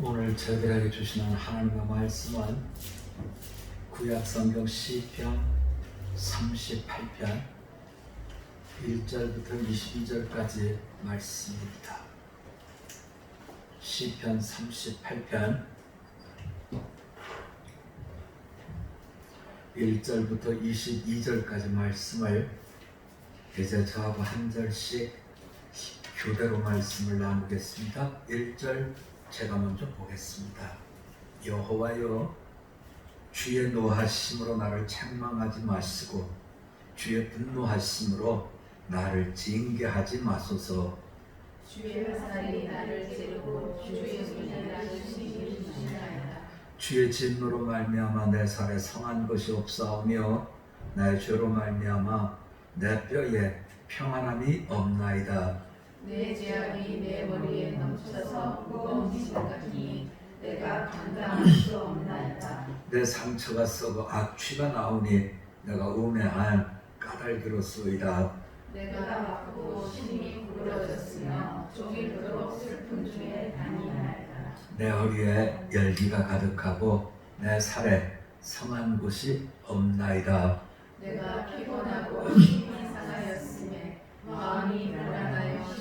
오늘 저희들에게 주시는 하나님의 말씀은 구약 성경 시편 38편 1절부터 22절까지 말씀입니다. 시편 38편 1절부터 22절까지 말씀을 이제 저하고 한 절씩 교대로 말씀을 나누겠습니다. 1절 제가 먼저 보겠습니다. 여호와여 주의 노하심으로 나를 책망하지 마시고 주의 분노하심으로 나를 징계하지 마소서 주의 화살이 나를 찌르고 주의 손이 나를 시기시나이다. 주의 진노로 말미암아 내 살에 성한 것이 없사오며 나의 죄로 말미암아 내 뼈에 평안함이 없나이다 내 죄악이 내 머리에 넘쳐서 무거운 짐 같으니 내가 감당할 수 없나이다. 내 상처가 썩어 악취가 나오니 내가 우매한 까닭이로소이다 내가 아프고 심히 구부러졌으며 종일토록 슬픔 중에 다니나이다. 내 허리에 열기가 가득하고 내 살에 성한 곳이 없나이다. 내가 피곤하고 힘이 상하였음에 마음이 불안하여.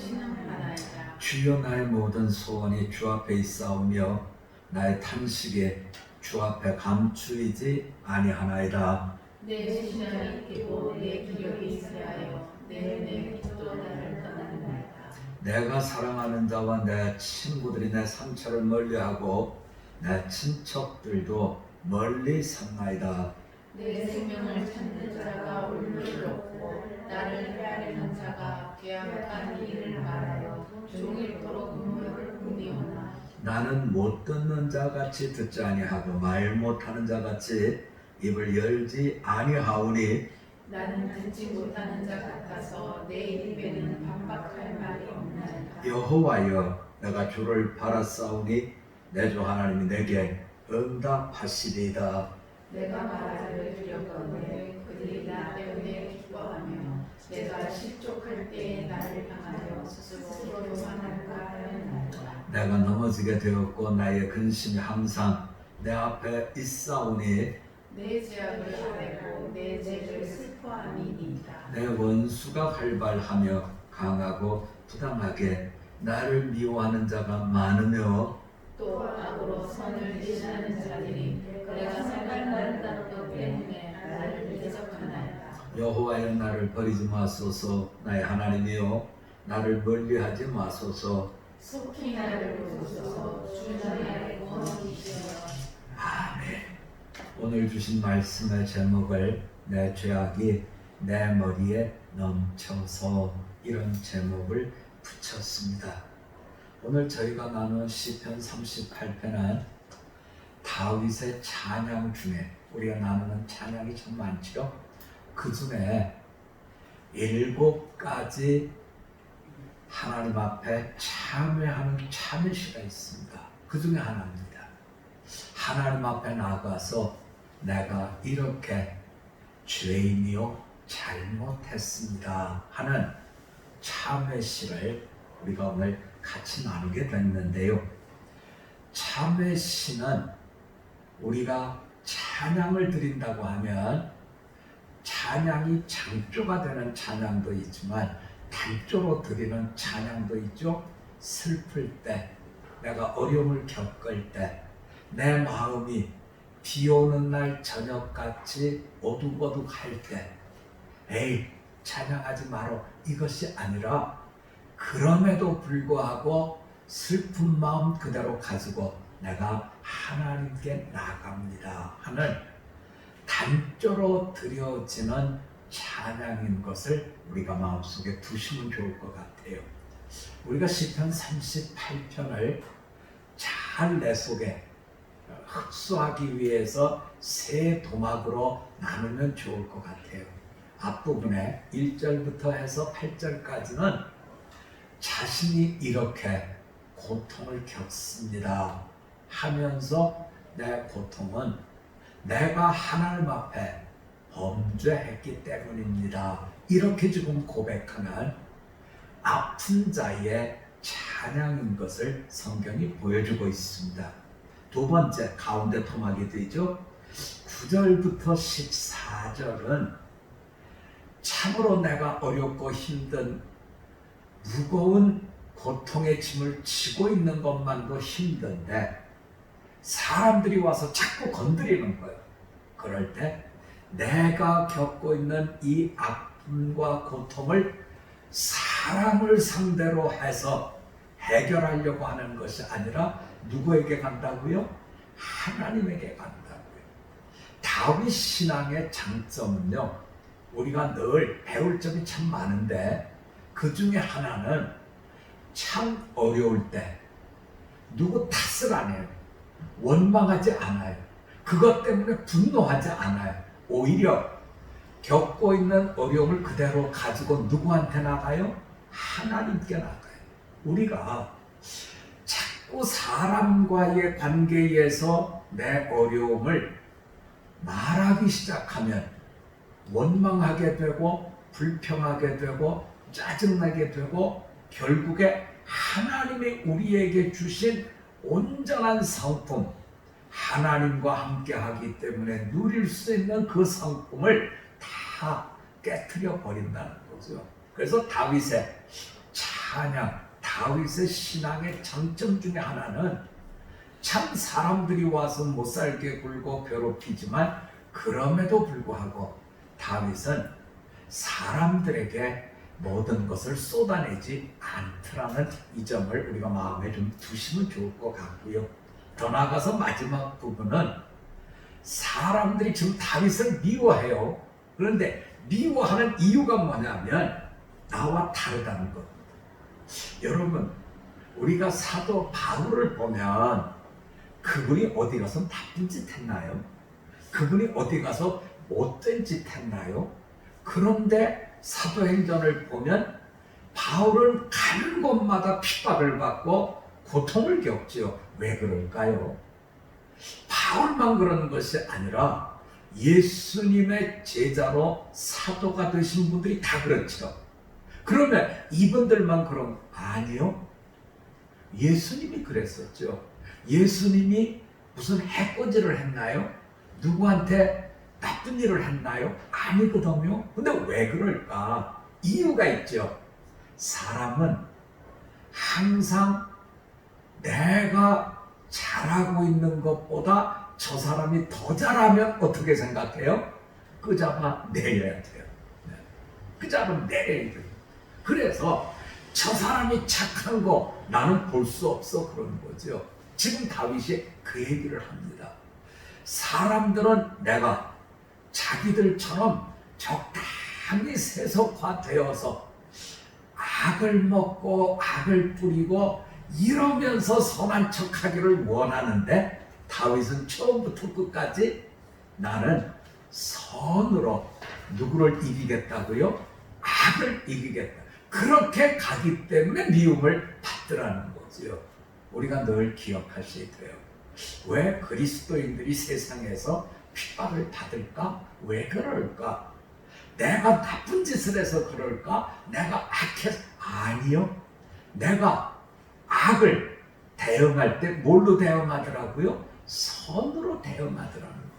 주여 나의 모든 소원이 주 앞에 있사오며 나의 탄식이 주 앞에 감추이지 아니하나이다. 내 심령이 뛰고 내 기력이 있어야여 내내 또 나를 떠난나이다. 내가 사랑하는 자와 내 친구들이 내 상처를 멀리하고 내 친척들도 멀리 섰나이다. 내 생명을 찾는 자가 울음을 놓고 나를 헤아리는 자가 괴악한 일을 말하여 종일토록 눈물을 흘리오나 나는 못 듣는 자 같이 듣지 아니하고 말 못하는 자 같이 입을 열지 아니하오니 나는 듣지 못하는 자 같아서 내 입에는 반박할 말이 없나이다. 여호와여 내가 주를 바라싸우니 내 주 하나님이 내게 응답하시리이다 내가 말하기를 두렵건대 그들이 나 때문에 기뻐하며 내가 실족할 때에 나를 향하여 스스로 교만할까. 내가 넘어지게 되었고 나의 근심이 항상 내 앞에 있사오니 내 죄악을 아뢰고 내 죄를 슬퍼함이니이다. 내 원수가 활발하며 강하고 부당하게 나를 미워하는 자가 많으며 또 악으로 선을 대신하는 자들이 내가 생각난다는 것 때문에. 여호와여 나를 버리지 마소서. 나의 하나님이여 나를 멀리하지 마소서. 속히 나를 부르소서. 주 나의 구원이시여 아멘. 오늘 주신 말씀의 제목을 내 죄악이 내 머리에 넘쳐서 이런 제목을 붙였습니다. 오늘 저희가 나눈 시편 38편은 다윗의 찬양 중에 우리가 나누는 찬양이 참 많죠. 그 중에 일곱 가지 하나님 앞에 참회하는 참회시가 있습니다. 그 중에 하나입니다. 하나님 앞에 나가서 내가 이렇게 죄인이요 잘못했습니다 하는 참회시를 우리가 오늘 같이 나누게 됐는데요. 참회시는 우리가 찬양을 드린다고 하면 찬양이 장조가 되는 찬양도 있지만 단조로 드리는 찬양도 있죠. 슬플 때, 내가 어려움을 겪을 때, 내 마음이 비 오는 날 저녁같이 어둑어둑할 때, 에이, 찬양하지 마라. 이것이 아니라, 그럼에도 불구하고 슬픈 마음 그대로 가지고 내가 하나님께 나갑니다 하는 단조로 드려지는 찬양인 것을 우리가 마음속에 두시면 좋을 것 같아요. 우리가 시편 38편을 잘 내 속에 흡수하기 위해서 세 도막으로 나누면 좋을 것 같아요. 앞부분에 1절부터 해서 8절까지는 자신이 이렇게 고통을 겪습니다 하면서 내 고통은 내가 하나님 앞에 범죄했기 때문입니다. 이렇게 지금 고백하는 아픈 자의 참 찬양인 것을 성경이 보여주고 있습니다. 두 번째 가운데 토막이 되죠. 9절부터 14절은 참으로 내가 어렵고 힘든 무거운 고통의 짐을 지고 있는 것만도 힘든데 사람들이 와서 자꾸 건드리는 거예요. 그럴 때 내가 겪고 있는 이 아픔과 고통을 사람을 상대로 해서 해결하려고 하는 것이 아니라 누구에게 간다고요? 하나님에게 간다고요. 다윗 신앙의 장점은요. 우리가 늘 배울 점이 참 많은데 그 중에 하나는 참 어려울 때 누구 탓을 안 해요. 원망하지 않아요. 그것 때문에 분노하지 않아요. 오히려 겪고 있는 어려움을 그대로 가지고 누구한테 나가요? 하나님께 나가요. 우리가 자꾸 사람과의 관계에서 내 어려움을 말하기 시작하면 원망하게 되고 불평하게 되고 짜증나게 되고 결국에 하나님이 우리에게 주신 온전한 상품 하나님과 함께 하기 때문에 누릴 수 있는 그 상품을 다 깨뜨려 버린다는 거죠. 그래서 다윗의 찬양, 다윗의 신앙의 장점 중에 하나는 참 사람들이 와서 못 살게 굴고 괴롭히지만 그럼에도 불구하고 다윗은 사람들에게 모든 것을 쏟아내지 않더라는 이 점을 우리가 마음에 좀 두시면 좋을 것 같고요. 더 나아가서 마지막 부분은 사람들이 지금 다윗을 미워해요. 그런데 미워하는 이유가 뭐냐면 나와 다르다는 겁니다. 여러분, 우리가 사도 바울을 보면 그분이 어디 가서 나쁜 짓 했나요? 그분이 어디 가서 못된 짓 했나요? 그런데 사도행전을 보면 바울은 가는 곳마다 핍박을 받고 고통을 겪지요. 왜 그럴까요? 바울만 그러는 것이 아니라 예수님의 제자로 사도가 되신 분들이 다 그렇죠. 그러면 이분들만 그런 거 아니요? 예수님이 그랬었죠. 예수님이 무슨 해코지를 했나요? 누구한테 나쁜 일을 했나요? 아니거든요. 근데 왜 그럴까? 이유가 있죠. 사람은 항상 내가 잘하고 있는 것보다 저 사람이 더 잘하면 어떻게 생각해요? 끄잡아 내려야 돼요. 네. 끄잡아 내려야 돼요. 그래서 저 사람이 착한 거 나는 볼 수 없어 그런 거죠. 지금 다윗이 그 얘기를 합니다. 사람들은 내가 자기들처럼 적당히 세속화되어서 악을 먹고 악을 뿌리고 이러면서 선한 척하기를 원하는데 다윗은 처음부터 끝까지 나는 선으로 누구를 이기겠다고요? 악을 이기겠다. 그렇게 가기 때문에 미움을 받더라는 거지요. 우리가 늘 기억하셔야 돼요. 왜 그리스도인들이 세상에서 핍박을 받을까? 왜 그럴까? 내가 나쁜 짓을 해서 그럴까? 내가 악해서 아니요. 내가 악을 대응할 때 뭘로 대응하더라고요? 선으로 대응하더라는 거예요.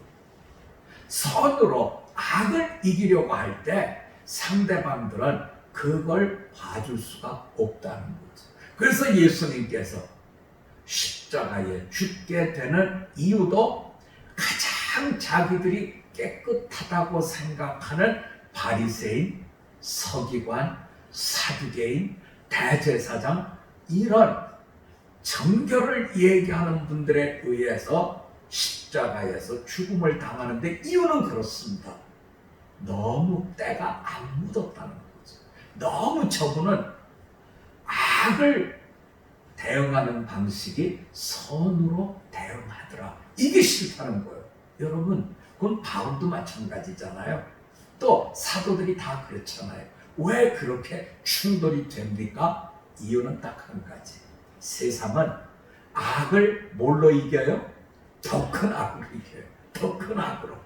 선으로 악을 이기려고 할 때 상대방들은 그걸 봐줄 수가 없다는 거죠. 그래서 예수님께서 십자가에 죽게 되는 이유도 가장 자기들이 깨끗하다고 생각하는 바리새인, 서기관, 사두개인, 대제사장 이런 정결을 얘기하는 분들에 의해서 십자가에서 죽음을 당하는데 이유는 그렇습니다. 너무 때가 안 묻었다는 거죠. 너무 저분은 악을 대응하는 방식이 선으로 대응하더라. 이게 싫다는 거예요. 여러분, 그건 바울도 마찬가지잖아요. 또 사도들이 다 그렇잖아요. 왜 그렇게 충돌이 됩니까? 이유는 딱 한 가지. 세상은 악을 뭘로 이겨요? 더 큰 악으로 이겨요. 더 큰 악으로.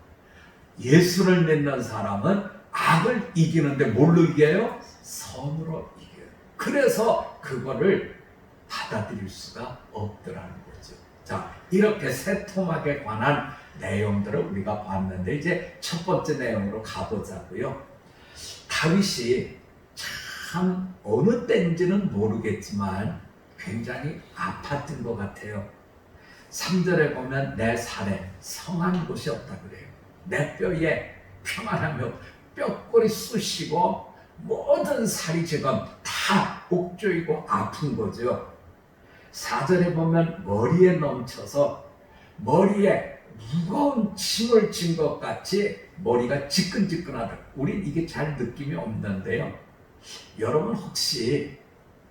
예수를 믿는 사람은 악을 이기는데 뭘로 이겨요? 선으로 이겨요. 그래서 그거를 받아들일 수가 없더라는 거죠. 자, 이렇게 세 토막에 관한 내용들을 우리가 봤는데 이제 첫 번째 내용으로 가보자고요. 다윗이 참 어느 때인지는 모르겠지만 굉장히 아팠던 것 같아요. 3절에 보면 내 살에 성한 곳이 없다 그래요. 내 뼈에 평안하며 뼈골이 쑤시고 모든 살이 지금 다 옥조이고 아픈 거죠. 4절에 보면 머리에 넘쳐서 머리에 무거운 짐을 진 것 같이 머리가 지끈지끈하다. 우린 이게 잘 느낌이 없는데요. 여러분 혹시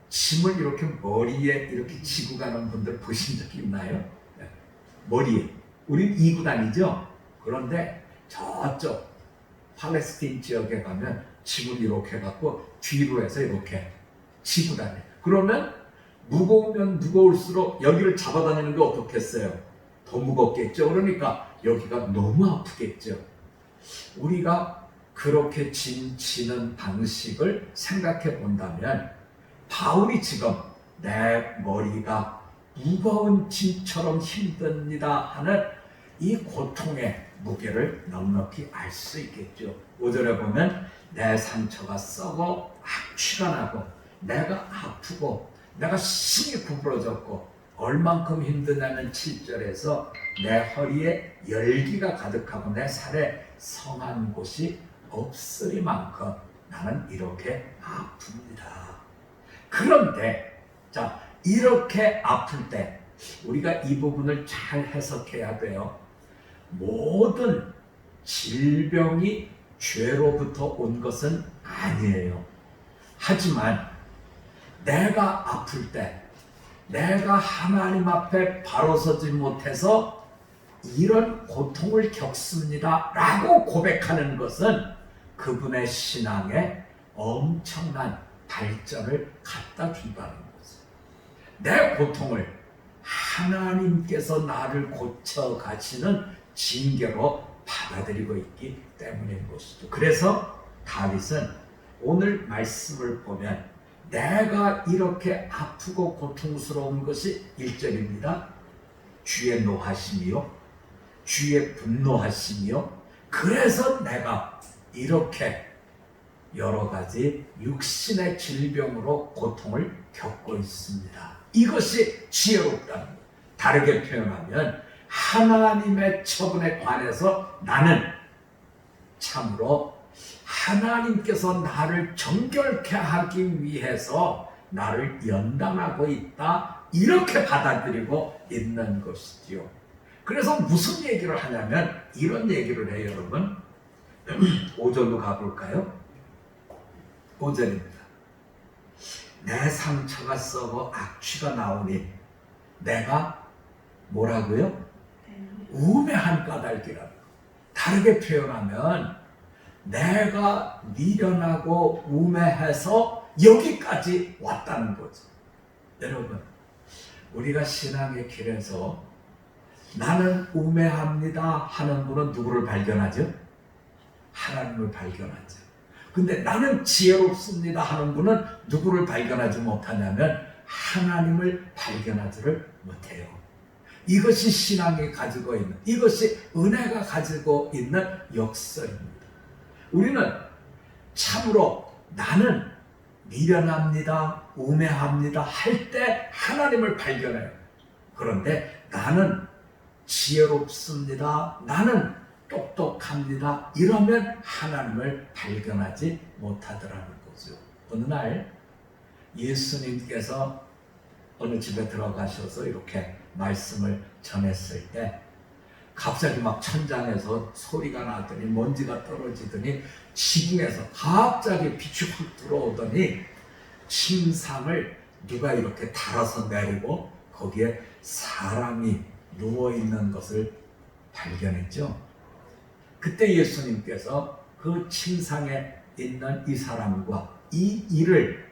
짐을 이렇게 머리에 이렇게 지고 가는 분들 보신 적이 있나요? 네. 머리에. 우린 이고 다니죠? 그런데 저쪽 팔레스틴 지역에 가면 짐을 이렇게 갖고 뒤로 해서 이렇게 지고 다녀. 그러면 무거우면 무거울수록 여기를 잡아다니는 게 어떻겠어요? 더 무겁겠죠. 그러니까 여기가 너무 아프겠죠. 우리가 그렇게 짐 지는 방식을 생각해 본다면 바울이 지금 내 머리가 무거운 짐처럼 힘듭니다 하는 이 고통의 무게를 넉넉히 알 수 있겠죠. 5절에 보면 내 상처가 썩어 악취가 나고 내가 아프고 내가 심히 구부러졌고 얼만큼 힘드냐면 7절에서 내 허리에 열기가 가득하고 내 살에 성한 곳이 없으리만큼 나는 이렇게 아픕니다. 그런데 자 이렇게 아플 때 우리가 이 부분을 잘 해석해야 돼요. 모든 질병이 죄로부터 온 것은 아니에요. 하지만 내가 아플 때 내가 하나님 앞에 바로 서지 못해서 이런 고통을 겪습니다. 라고 고백하는 것은 그분의 신앙에 엄청난 발전을 갖다 준다는 거죠. 내 고통을 하나님께서 나를 고쳐 가시는 징계로 받아들이고 있기 때문인 것이죠. 그래서 다윗은 오늘 말씀을 보면 내가 이렇게 아프고 고통스러운 것이 1절입니다. 주의 노하심이요. 주의 분노하심이요. 그래서 내가 이렇게 여러 가지 육신의 질병으로 고통을 겪고 있습니다. 이것이 지혜롭다는 것. 다르게 표현하면 하나님의 처분에 관해서 나는 참으로 하나님께서 나를 정결케 하기 위해서 나를 연단하고 있다. 이렇게 받아들이고 있는 것이지요. 그래서 무슨 얘기를 하냐면 이런 얘기를 해요, 여러분. 5절로 가볼까요? 5절입니다. 내 상처가 썩어 악취가 나오니 내가 뭐라고요? 우매한 까닭이라. 다르게 표현하면 내가 미련하고 우매해서 여기까지 왔다는 거죠. 여러분, 우리가 신앙의 길에서 나는 우매합니다 하는 분은 누구를 발견하죠? 하나님을 발견하죠. 근데 나는 지혜롭습니다 하는 분은 누구를 발견하지 못하냐면 하나님을 발견하지를 못해요. 이것이 신앙이 가지고 있는, 이것이 은혜가 가지고 있는 역설입니다. 우리는 참으로 나는 미련합니다, 우매합니다 할 때 하나님을 발견해요. 그런데 나는 지혜롭습니다, 나는 똑똑합니다. 이러면 하나님을 발견하지 못하더라는 거죠. 어느 날 예수님께서 어느 집에 들어가셔서 이렇게 말씀을 전했을 때 갑자기 막 천장에서 소리가 나더니 먼지가 떨어지더니 지붕에서 갑자기 빛이 확 들어오더니 침상을 누가 이렇게 달아서 내리고 거기에 사람이 누워 있는 것을 발견했죠. 그때 예수님께서 그 침상에 있는 이 사람과 이 일을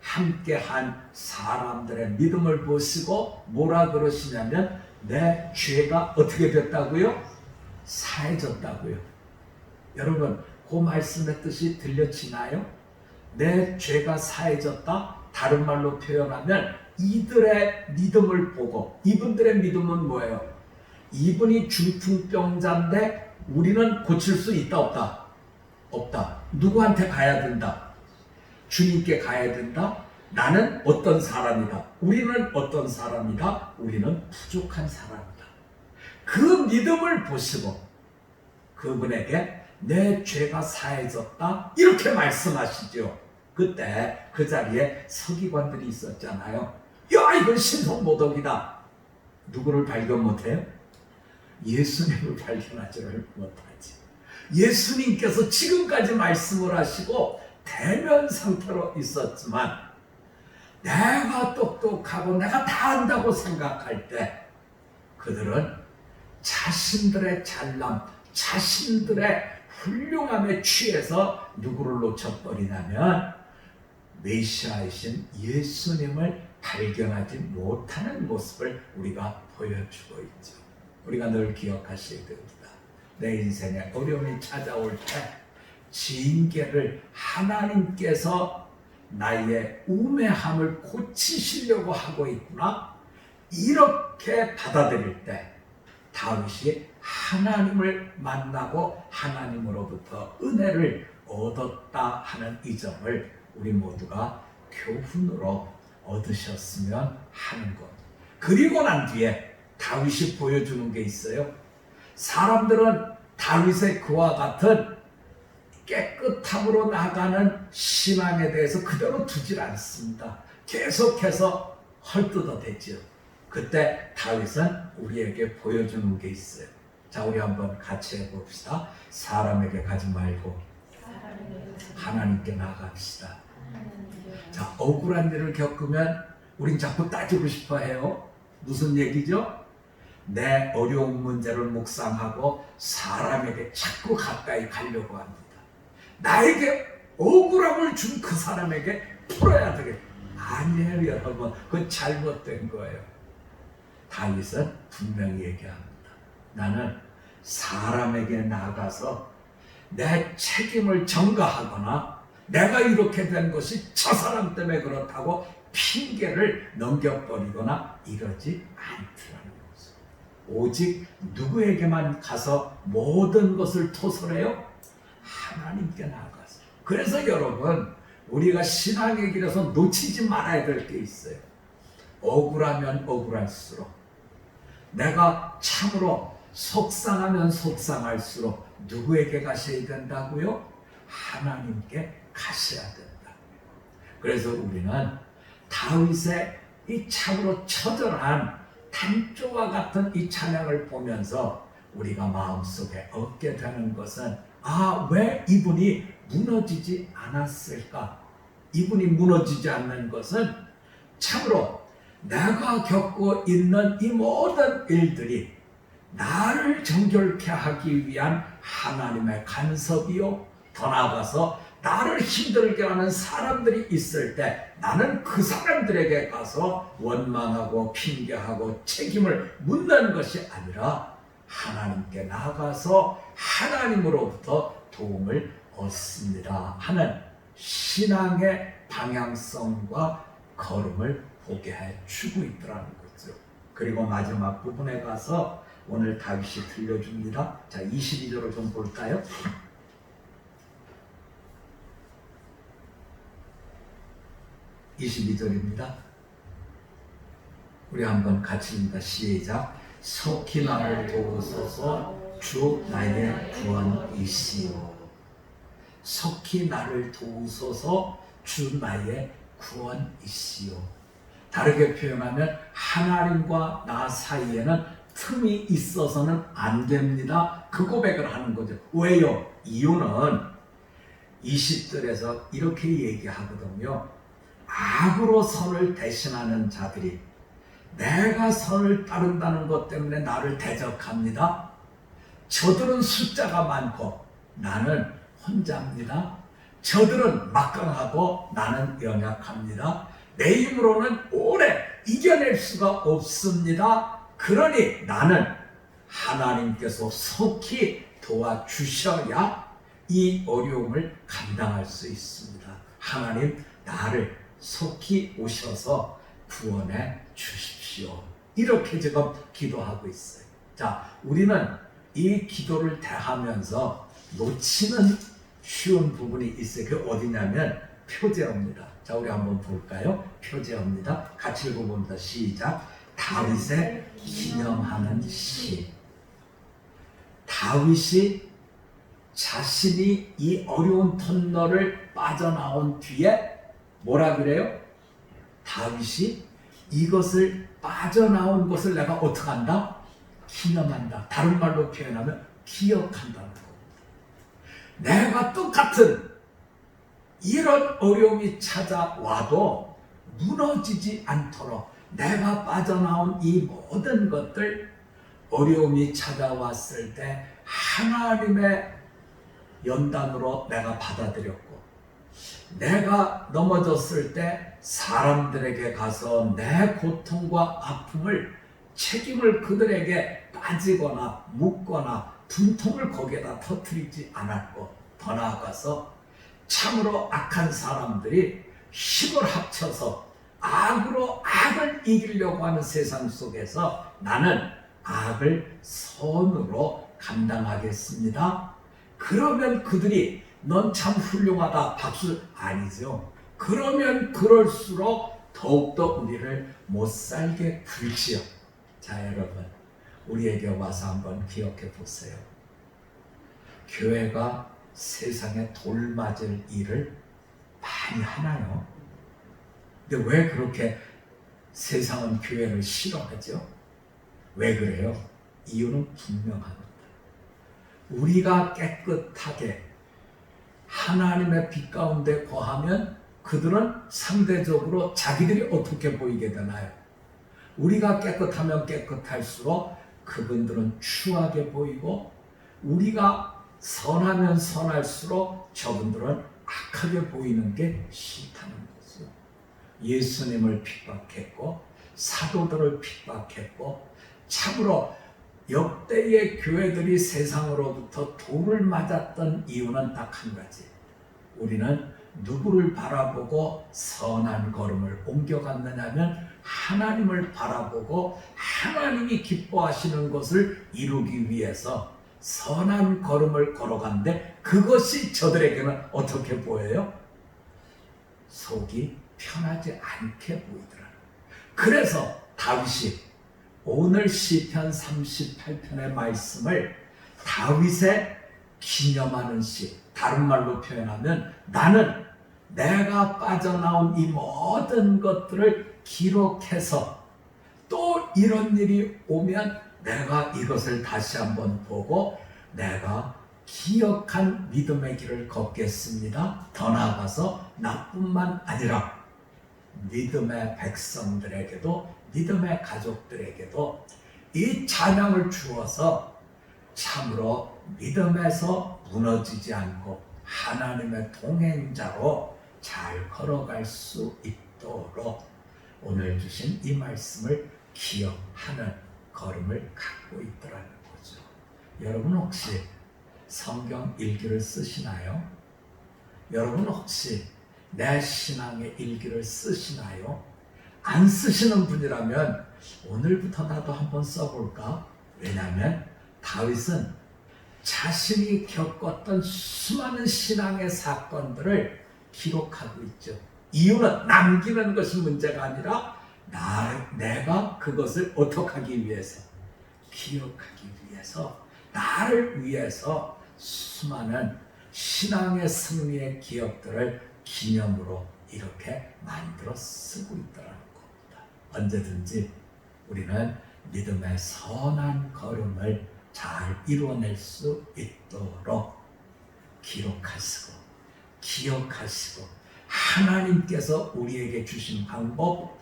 함께 한 사람들의 믿음을 보시고 뭐라 그러시냐면 내 죄가 어떻게 됐다고요? 사해졌다고요. 여러분, 그 말씀의 뜻이 들려지나요? 내 죄가 사해졌다? 다른 말로 표현하면 이들의 믿음을 보고 이분들의 믿음은 뭐예요? 이분이 중풍병자인데 우리는 고칠 수 있다 없다? 없다. 누구한테 가야 된다? 주님께 가야 된다? 나는 어떤 사람이다. 우리는 어떤 사람이다. 우리는 부족한 사람이다. 그 믿음을 보시고 그분에게 내 죄가 사해졌다. 이렇게 말씀하시죠. 그때 그 자리에 서기관들이 있었잖아요. 야, 이건 신성모독이다. 누구를 발견 못해요? 예수님을 발견하지를 못하지. 예수님께서 지금까지 말씀을 하시고 대면 상태로 있었지만 내가 똑똑하고 내가 다 안다고 생각할 때 그들은 자신들의 잘남, 자신들의 훌륭함에 취해서 누구를 놓쳐버리냐면 메시아이신 예수님을 발견하지 못하는 모습을 우리가 보여주고 있죠. 우리가 늘 기억하셔야 됩니다. 내 인생에 어려움이 찾아올 때 징계를 하나님께서 나의 우매함을 고치시려고 하고 있구나. 이렇게 받아들일 때 다윗이 하나님을 만나고 하나님으로부터 은혜를 얻었다 하는 이 점을 우리 모두가 교훈으로 얻으셨으면 하는 것. 그리고 난 뒤에 다윗이 보여주는 게 있어요. 사람들은 다윗의 그와 같은 깨끗함으로 나가는 신앙에 대해서 그대로 두질 않습니다. 계속해서 헐뜯어댔죠. 그때 다윗은 우리에게 보여주는 게 있어요. 자, 우리 한번 같이 해봅시다. 사람에게 가지 말고 하나님께 나갑시다. 자, 억울한 일을 겪으면 우린 자꾸 따지고 싶어 해요. 무슨 얘기죠? 내 어려운 문제를 묵상하고 사람에게 자꾸 가까이 가려고 합니다. 나에게 억울함을 준 그 사람에게 풀어야 되겠다. 아니에요, 여러분. 그건 잘못된 거예요. 다윗은 분명히 얘기합니다. 나는 사람에게 나가서 내 책임을 전가하거나 내가 이렇게 된 것이 저 사람 때문에 그렇다고 핑계를 넘겨버리거나 이러지 않더라는 거죠. 오직 누구에게만 가서 모든 것을 토설해요? 하나님께 나가서. 그래서 여러분, 우리가 신앙의 길에서 놓치지 말아야 될 게 있어요. 억울하면 억울할수록, 내가 참으로 속상하면 속상할수록 누구에게 가셔야 된다고요? 하나님께 가셔야 된다. 그래서 우리는 다윗의 이 참으로 처절한 단조와 같은 이 찬양을 보면서 우리가 마음속에 얻게 되는 것은 아, 왜 이분이 무너지지 않았을까? 이분이 무너지지 않는 것은 참으로 내가 겪고 있는 이 모든 일들이 나를 정결케 하기 위한 하나님의 간섭이요. 더 나아가서 나를 힘들게 하는 사람들이 있을 때 나는 그 사람들에게 가서 원망하고 핑계하고 책임을 묻는 것이 아니라 하나님께 나가서 하나님으로부터 도움을 얻습니다 하는 신앙의 방향성과 걸음을 보게 해 주고 있더라는 거죠. 그리고 마지막 부분에 가서 오늘 다윗이 들려줍니다. 자, 22절을 좀 볼까요? 22절입니다. 우리 한번 같이 입니다. 시작. 속히 나를 도우소서 주 나의 구원이시오. 속히 나를 도우소서 주 나의 구원이시오. 다르게 표현하면 하나님과 나 사이에는 틈이 있어서는 안 됩니다. 그 고백을 하는 거죠. 왜요? 이유는 20절에서 이렇게 얘기하거든요. 악으로 선을 대신하는 자들이 내가 선을 따른다는 것 때문에 나를 대적합니다. 저들은 숫자가 많고 나는 혼자입니다. 저들은 막강하고 나는 연약합니다. 내 힘으로는 오래 이겨낼 수가 없습니다. 그러니 나는 하나님께서 속히 도와주셔야 이 어려움을 감당할 수 있습니다. 하나님 나를 속히 오셔서 구원해 주십시오. 이렇게 지금 기도하고 있어요. 자, 우리는 이 기도를 대하면서 놓치는 쉬운 부분이 있어요. 그 어디냐면 표제어입니다. 자, 우리 한번 볼까요? 표제어입니다. 같이 읽어봅니다. 시작. 다윗의 기념하는 시. 다윗이 자신이 이 어려운 터널을 빠져나온 뒤에 뭐라 그래요? 다윗이 이것을 빠져나온 것을 내가 어떻게 한다? 기념한다. 다른 말로 표현하면 기억한다는 겁니다. 내가 똑같은 이런 어려움이 찾아와도 무너지지 않도록 내가 빠져나온 이 모든 것들 어려움이 찾아왔을 때 하나님의 연단으로 내가 받아들였고 내가 넘어졌을 때 사람들에게 가서 내 고통과 아픔을 책임을 그들에게 따지거나 묻거나 분통을 거기에다 터뜨리지 않았고 더 나아가서 참으로 악한 사람들이 힘을 합쳐서 악으로 악을 이기려고 하는 세상 속에서 나는 악을 선으로 감당하겠습니다. 그러면 그들이 넌 참 훌륭하다 박수 아니죠. 그러면 그럴수록 더욱더 우리를 못 살게 굴지요. 자 여러분 우리에게 와서 한번 기억해 보세요. 교회가 세상에 돌맞을 일을 많이 하나요? 근데 왜 그렇게 세상은 교회를 싫어하죠? 왜 그래요? 이유는 분명합니다. 우리가 깨끗하게 하나님의 빛 가운데 거하면 그들은 상대적으로 자기들이 어떻게 보이게 되나요? 우리가 깨끗하면 깨끗할수록 그분들은 추하게 보이고 우리가 선하면 선할수록 저분들은 악하게 보이는 게 싫다는 거죠. 예수님을 핍박했고 사도들을 핍박했고 참으로 역대의 교회들이 세상으로부터 돌을 맞았던 이유는 딱 한 가지. 우리는 누구를 바라보고 선한 걸음을 옮겨갔느냐면 하나님을 바라보고 하나님이 기뻐하시는 것을 이루기 위해서 선한 걸음을 걸어간데 그것이 저들에게는 어떻게 보여요? 속이 편하지 않게 보이더라. 그래서 다윗이 오늘 시편 38편의 말씀을 다윗의 기념하는 시 다른 말로 표현하면 나는 내가 빠져나온 이 모든 것들을 기록해서 또 이런 일이 오면 내가 이것을 다시 한번 보고 내가 기억한 믿음의 길을 걷겠습니다. 더 나아가서 나뿐만 아니라 믿음의 백성들에게도 믿음의 가족들에게도 이 찬양을 주어서 참으로 믿음에서 무너지지 않고 하나님의 동행자로 잘 걸어갈 수 있도록 오늘 주신 이 말씀을 기억하는 걸음을 갖고 있더라는 거죠. 여러분 혹시 성경 일기를 쓰시나요? 여러분 혹시 내 신앙의 일기를 쓰시나요? 안 쓰시는 분이라면 오늘부터 나도 한번 써볼까? 왜냐하면 다윗은 자신이 겪었던 수많은 신앙의 사건들을 기록하고 있죠. 이유는 남기는 것이 문제가 아니라 나, 내가 그것을 어떻게 하기 위해서 기억하기 위해서 나를 위해서 수많은 신앙의 승리의 기억들을 기념으로 이렇게 만들어 쓰고 겁니다. 언제든지 우리는 믿음의 선한 걸음을 잘 이루어낼 수 있도록 기록하시고 기억하시고 하나님께서 우리에게 주신 방법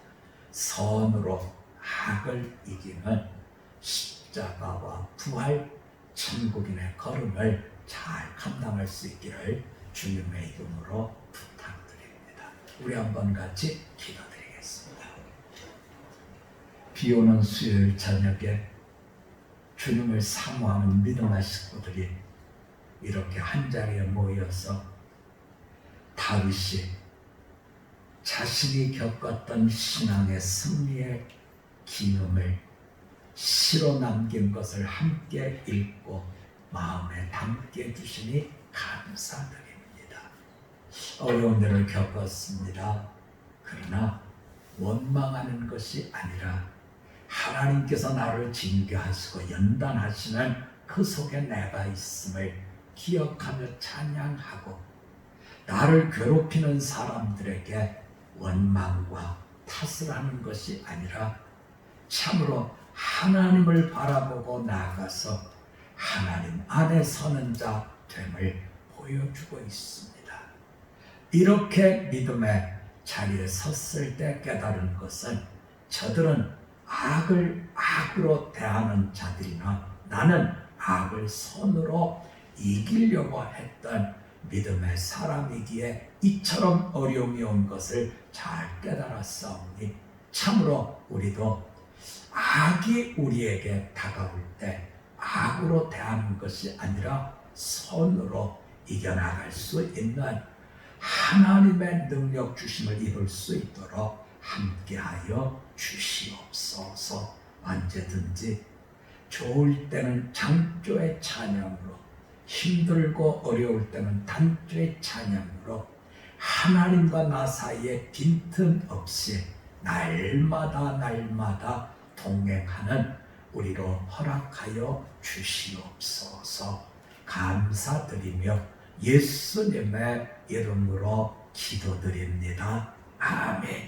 선으로 악을 이기는 십자가와 부활 천국인의 걸음을 잘 감당할 수 있기를 주님의 이름으로 부탁드립니다. 우리 한번 같이 기도드리겠습니다. 비 오는 수요일 저녁에 주님을 사모하는 믿음의 식구들이 이렇게 한 자리에 모여서 다윗이 자신이 겪었던 신앙의 승리의 기념을 시로 남긴 것을 함께 읽고 마음에 담게 해주시니 감사드립니다. 어려운 일을 겪었습니다. 그러나 원망하는 것이 아니라 하나님께서 나를 징계하시고 연단하시는 그 속에 내가 있음을 기억하며 찬양하고 나를 괴롭히는 사람들에게 원망과 탓을 하는 것이 아니라 참으로 하나님을 바라보고 나아가서 하나님 안에 서는 자 됨을 보여주고 있습니다. 이렇게 믿음의 자리에 섰을 때 깨달은 것은 저들은 악을 악으로 대하는 자들이나 나는 악을 선으로 이기려고 했던 믿음의 사람이기에 이처럼 어려움이 온 것을 잘 깨달았사오니 참으로 우리도 악이 우리에게 다가올 때 악으로 대하는 것이 아니라 선으로 이겨나갈 수 있는 하나님의 능력 주심을 입을 수 있도록 함께하여 주시옵소서 언제든지 좋을 때는 장조의 찬양으로 힘들고 어려울 때는 단조의 찬양으로 하나님과 나 사이에 빈틈 없이 날마다 날마다 동행하는 우리로 허락하여 주시옵소서 감사드리며 예수님의 이름으로 기도드립니다. 아멘.